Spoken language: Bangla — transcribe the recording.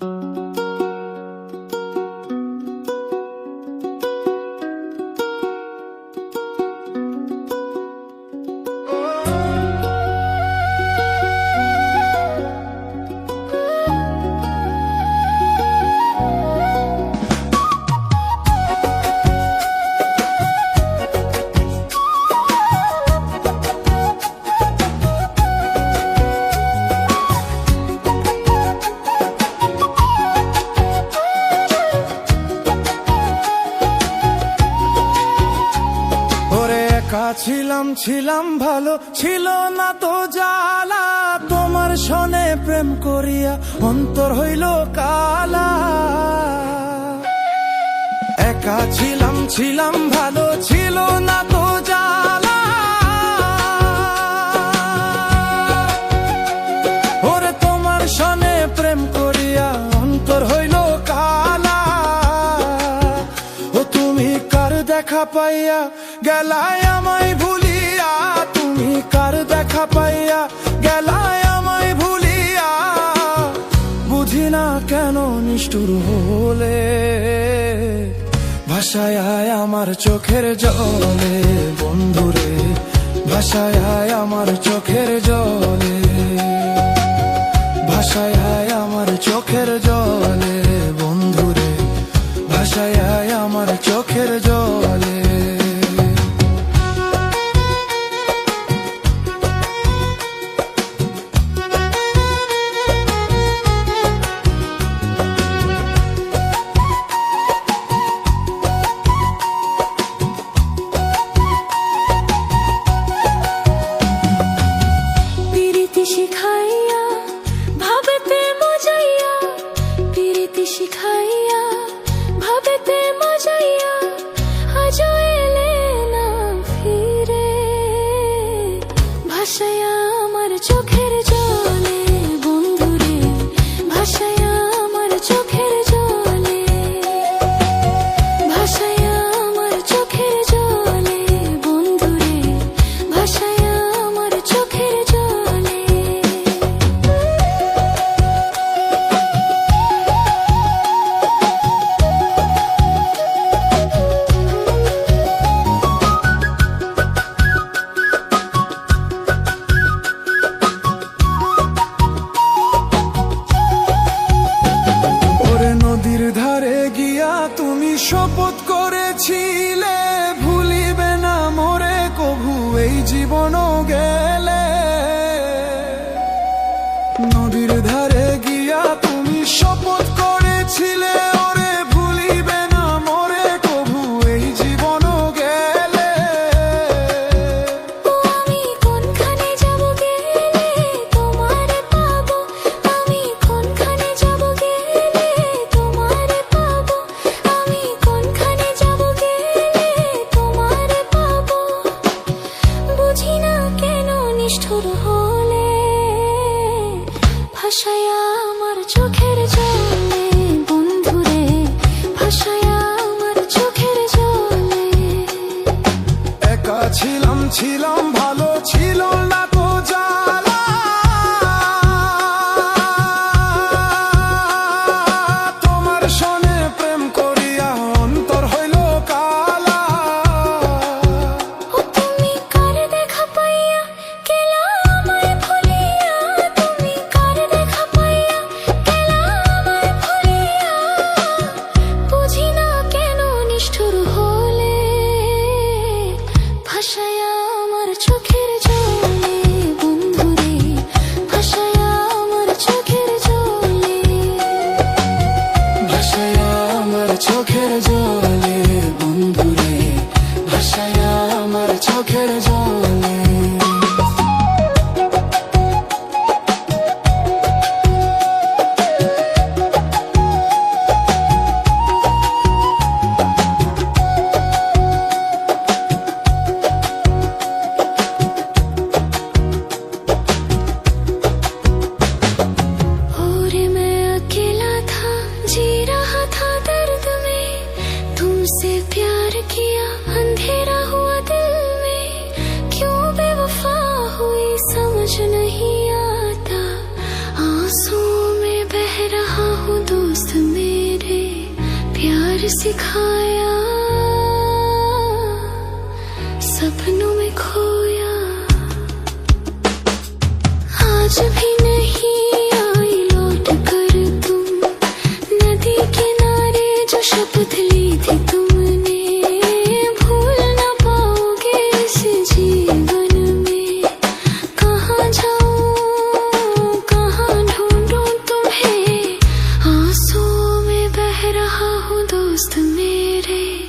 ওরে ছিলাম ছিলাম ভালো, ছিল না তো জ্বালা। তোমার সনে প্রেম করিয়া অন্তর হইল কালা। একা ছিলাম ছিলাম ভালো, ছিল না তো জ্বালা। ওরে, তোমার সনে প্রেম করিয়া অন্তর হইল কালা। ও তুমি দেখা পাইয়া গেলায় আমায় ভুলিয়া, তুমি কার দেখা পাইয়া গেলায় আমায় ভুলিয়া? বুঝি না কেন নিষ্ঠুর হলে, ভাষায় আমার চোখের জলে, বন্ধুরে, ভাষায় আমার চোখের জলে, ভাষায় আমার চোখের জলে। ভাষায় আয় আমার চোখের জলে। জীবন নিষ্ঠুর হলে ভাষায় আমার চোখের জলে বন্ধুরে ভাষায় আমার চোখের জলে। একা ছিলাম ছিলাম तुमसे प्यार किया, अंधेरा हुआ दिल में। क्यों बेवफा हुई, समझ नहीं आता। आँसू में बह रहा हूँ दोस्त मेरे, प्यार सिखाया। सपनों में खोया। आज भी रहा हूँ दोस्त मेरे।